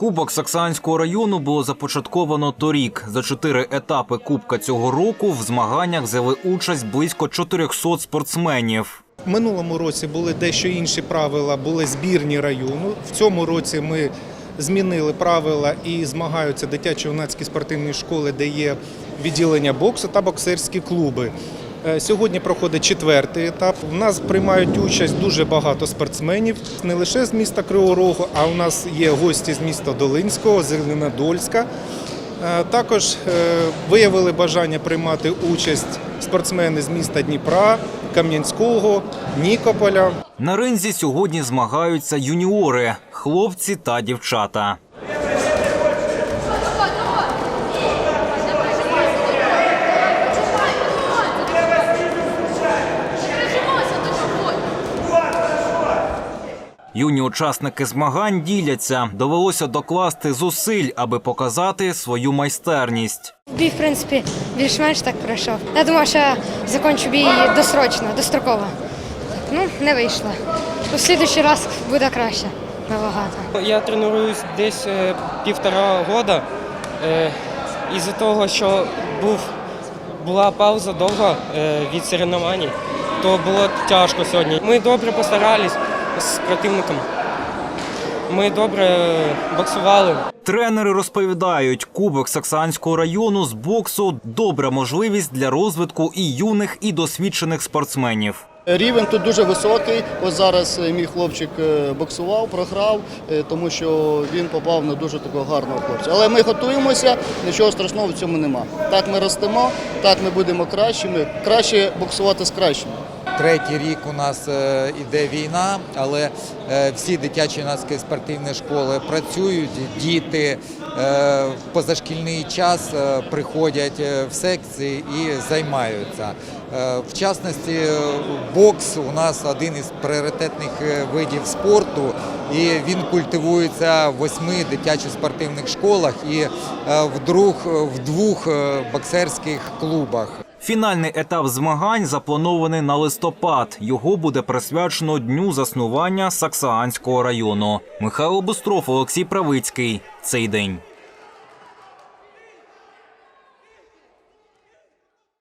Кубок Саксанського району було започатковано торік. За чотири етапи кубка цього року в змаганнях взяли участь близько 400 спортсменів. Минулому році були дещо інші правила, були збірні району. В цьому році ми змінили правила і змагаються дитячо-юнацькі спортивні школи, де є відділення боксу та боксерські клуби. Е, Сьогодні проходить четвертий етап. У нас приймають участь дуже багато спортсменів, не лише з міста Кривого Рогу, а у нас є гості з міста Долинського, Зеленодольська. Е, Також е, виявили бажання приймати участь спортсмени з міста Дніпра, Кам'янського, Нікополя. На ринзі сьогодні змагаються юніори, хлопці та дівчата. Юні учасники змагань діляться. Довелося докласти зусиль, аби показати свою майстерність. Бій, в принципі, більш-менш так пройшов. Я думав, що закінчу бій досрочно, достроково. Ну, не вийшло. У слідуючий раз буде краще. Набагато. Я тренуюсь десь е, півтора года. Е, Із-за того, що був, була пауза довга е, від соревнований, то було тяжко сьогодні. Ми добре постарались з противником. Ми добре боксували. Тренери розповідають, кубок Саксанського району з боксу добра можливість для розвитку і юних, і досвідчених спортсменів. Рівень тут дуже високий. Ось зараз е, мій хлопчик е, боксував, програв, е, тому що він попав на дуже такого гарного хлопця. Але ми готуємося, нічого страшного в цьому нема. Так ми ростемо, так ми будемо кращими. Краще боксувати з кращими. Третій рік у нас е, іде війна, але е, всі дитячі юнацькі спортивні школи працюють, діти е, в позашкільний час приходять в секції і займаються. В частності, бокс у нас один із пріоритетних видів спорту, і він культивується в восьми дитячих спортивних школах і в двох боксерських клубах. Фінальний етап змагань запланований на листопад. Його буде присвячено дню заснування Саксаанського району. Михайло Бустров, Олексій Правицький. Цей день.